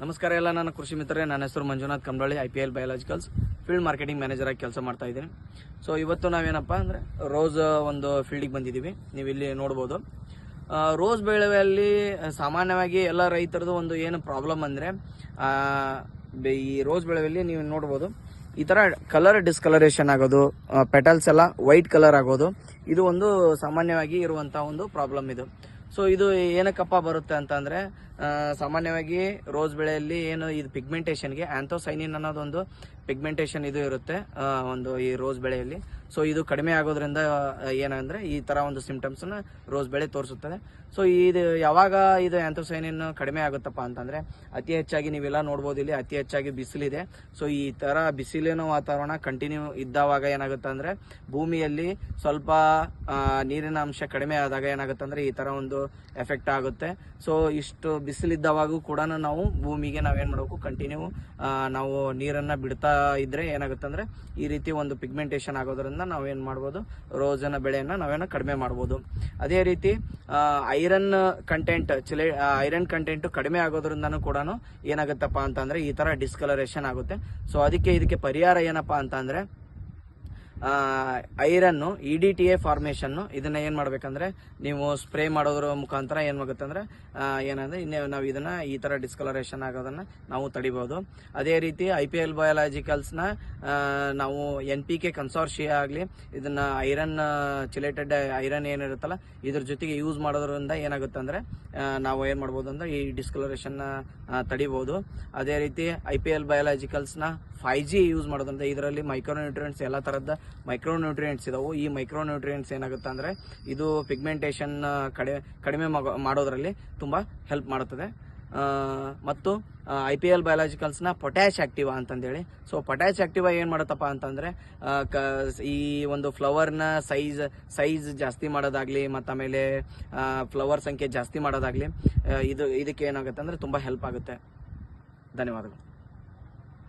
ನಮಸ್ಕಾರ ಎಲ್ಲ, ನನ್ನ ಕೃಷಿ ಮಿತ್ರರೇ, ನನ್ನ ಹೆಸರು Manjunath Kambali I P L biologicals field marketing manager ಆಗಿ ಕೆಲಸ ಮಾಡ್ತಾ ಇದ್ದೀನಿ. ಸೊ ಇವತ್ತು ನಾವೇನಪ್ಪ ಅಂದರೆ, ರೋಸ್ ಒಂದು ಫೀಲ್ಡಿಗೆ ಬಂದಿದ್ದೀವಿ. ನೀವು ಇಲ್ಲಿ ನೋಡ್ಬೋದು. ರೋಸ್ ಬೆಳೆಯಲ್ಲಿ ಸಾಮಾನ್ಯವಾಗಿ ಎಲ್ಲ ರೈತರದು ಒಂದು ಏನು ಪ್ರಾಬ್ಲಮ್ ಅಂದರೆ ಈ ರೋಸ್ ಬೆಳೆಯಲ್ಲಿ ನೀವು ನೋಡ್ಬೋದು, ಈ ಥರ ಕಲರ್ ಡಿಸ್ಕಲರೇಷನ್ ಆಗೋದು ಪೆಟಲ್ಸ್ ಎಲ್ಲ ವೈಟ್ ಕಲರ್ ಆಗೋದು, ಇದು ಒಂದು ಸಾಮಾನ್ಯವಾಗಿ ಇರುವಂಥ ಒಂದು ಪ್ರಾಬ್ಲಮ್ ಇದು. ಸೊ ಇದು ಏನಕ್ಕಪ್ಪ ಬರುತ್ತೆ ಅಂತಂದರೆ ಸಾಮಾನ್ಯವಾಗಿ ರೋಸ್ ಬೆಳೆಯಲ್ಲಿ ಏನು ಇದು ಪಿಗ್ಮೆಂಟೇಷನ್ಗೆ ಆಂಥೋಸೈನಿನ್ ಅನ್ನೋದೊಂದು ಪಿಗ್ಮೆಂಟೇಷನ್ ಇದು ಇರುತ್ತೆ ಒಂದು ಈ ರೋಸ್ ಬೆಳೆಯಲ್ಲಿ. ಸೊ ಇದು ಕಡಿಮೆ ಆಗೋದ್ರಿಂದ ಏನಂದ್ರೆ ಈ ತರ ಒಂದು ಸಿಂಪ್ಟಮ್ಸ್ ರೋಸ್ ಬೆಳೆ ತೋರಿಸುತ್ತದೆ. ಸೊ ಇದು ಯಾವಾಗ ಇದು ಆಂಥೋಸೈನಿನ್ ಕಡಿಮೆ ಆಗುತ್ತಪ್ಪ ಅಂತಂದ್ರೆ, ಅತಿ ಹೆಚ್ಚಾಗಿ ನೀವೆಲ್ಲ ನೋಡ್ಬೋದು ಇಲ್ಲಿ ಅತಿ ಹೆಚ್ಚಾಗಿ ಬಿಸಿಲಿದೆ. ಸೊ ಈ ತರ ಬಿಸಿಲಿನ ವಾತಾವರಣ ಕಂಟಿನ್ಯೂ ಇದ್ದಾವಾಗ ಏನಾಗುತ್ತೆ ಅಂದ್ರೆ ಭೂಮಿಯಲ್ಲಿ ಸ್ವಲ್ಪ ನೀರಿನ ಅಂಶ ಕಡಿಮೆ ಆದಾಗ ಏನಾಗುತ್ತೆ ಅಂದ್ರೆ ಈ ತರ ಒಂದು ಎಫೆಕ್ಟ್ ಆಗುತ್ತೆ. ಸೊ ಇಷ್ಟು ಬಿಸಿಲಿದ್ದವಾಗೂ ಕೂಡ ನಾವು ಭೂಮಿಗೆ ನಾವೇನ್ ಮಾಡಬೇಕು ಕಂಟಿನ್ಯೂ ನಾವು ನೀರನ್ನ ಬಿಡ್ತಾ ಇದ್ರೆ ಏನಾಗುತ್ತೆ ಅಂದ್ರೆ ಈ ರೀತಿ ಒಂದು ಪಿಗ್ಮೆಂಟೇಷನ್ ಆಗೋದ್ರಿಂದ ನಾವೇನ್ ಮಾಡ್ಬೋದು? ರೋಜನ ಬೆಳೆಯನ್ನ ನಾವೇನ ಕಡಿಮೆ ಮಾಡ್ಬೋದು. ಅದೇ ರೀತಿ ಐರನ್ ಕಂಟೆಂಟ್ ಚಿಲೆ ಐರನ್ ಕಂಟೆಂಟ್ ಕಡಿಮೆ ಆಗೋದ್ರಿಂದನೂ ಕೂಡ ಏನಾಗುತ್ತಪ್ಪ ಅಂತಂದ್ರೆ ಈ ತರ ಡಿಸ್ಕಲರೇಷನ್ ಆಗುತ್ತೆ. ಸೊ ಅದಕ್ಕೆ ಇದಕ್ಕೆ ಪರಿಹಾರ ಏನಪ್ಪಾ ಅಂತಂದ್ರೆ iron E D T A formation ಇದನ್ನ ಏನು ಮಾಡ್ಬೇಕಂದ್ರೆ, ನೀವು ಸ್ಪ್ರೇ ಮಾಡೋದ್ರ ಮುಖಾಂತರ ಏನಾಗುತ್ತೆ ಅಂದ್ರೆ ಏನಂದರೆ ಇನ್ನೇ ನಾವು ಇದನ್ನ ಈ ತರ ಡಿಸ್ಕಲರೇಷನ್ ಆಗೋದನ್ನ ನಾವು ತಡಿಬಹುದು ಅದೇ ರೀತಿ ಐ ಪಿ ಎಲ್ ಬಯಾಲಜಿಕಲ್ಸ್ನ ನಾವು ಎನ್ ಪಿ ಕೆ ಕನ್ಸಾರ್ಷಿಯ ಆಗಲಿ ಇದನ್ನ ಐರನ್ ಚಿಲೇಟೆಡ್ ಐರನ್ ಏನಿರುತ್ತಲ್ಲ ಇದ್ರ ಜೊತೆಗೆ ಯೂಸ್ ಮಾಡೋದ್ರಿಂದ ಏನಾಗುತ್ತೆ ಅಂದ್ರೆ ನಾವು ಏನು ಮಾಡ್ಬೋದು ಅಂದ್ರೆ ಈ ಡಿಸ್ಕಲರೇಷನ್ ತಡಿಬಹುದು ಅದೇ ರೀತಿ ಐ ಪಿ ಎಲ್ ಬಯಾಲಜಿಕಲ್ಸ್ನ ಫೈವ್ ಜಿ ಯೂಸ್ ಮಾಡೋದ್ರಿಂದ ಇದರಲ್ಲಿ ಮೈಕ್ರೋನ್ಯೂಟ್ರಿಯೆಂಟ್ಸ್ ಎಲ್ಲ ತರದ ಮೈಕ್ರೋನ್ಯೂಟ್ರಿಯೆಂಟ್ಸ್ ಇದಾವೆ. ಈ ಮೈಕ್ರೋನ್ಯೂಟ್ರಿಯೆಂಟ್ಸ್ ಏನಾಗುತ್ತೆ ಅಂದರೆ ಇದು ಪಿಗ್ಮೆಂಟೇಷನ್ ಕಡಿಮೆ ಕಡಿಮೆ ಮಾಡೋದರಲ್ಲಿ ತುಂಬಾ ಹೆಲ್ಪ್ ಮಾಡುತ್ತದೆ. ಮತ್ತು ಐ ಪಿ ಎಲ್ ಬಯಾಲಜಿಕಲ್ಸ್ನ ಪೊಟ್ಯಾಶ್ ಆಕ್ಟಿವಾ ಅಂತಂದೇಳಿ. ಸೊ ಪೊಟ್ಯಾಶ್ ಆಕ್ಟಿವಾ ಏನು ಮಾಡುತ್ತಪ್ಪ ಅಂತಂದರೆ ಕ- ಈ ಒಂದು ಫ್ಲವರ್ನ ಸೈಜ್ ಸೈಜ್ ಜಾಸ್ತಿ ಮಾಡೋದಾಗಲಿ, ಮತ್ತು ಆಮೇಲೆ ಫ್ಲವರ್ ಸಂಖ್ಯೆ ಜಾಸ್ತಿ ಮಾಡೋದಾಗಲಿ ಇದು, ಇದಕ್ಕೆ ಏನಾಗುತ್ತೆ ಅಂದರೆ ತುಂಬ ಹೆಲ್ಪ್ ಆಗುತ್ತೆ. ಧನ್ಯವಾದಗಳು.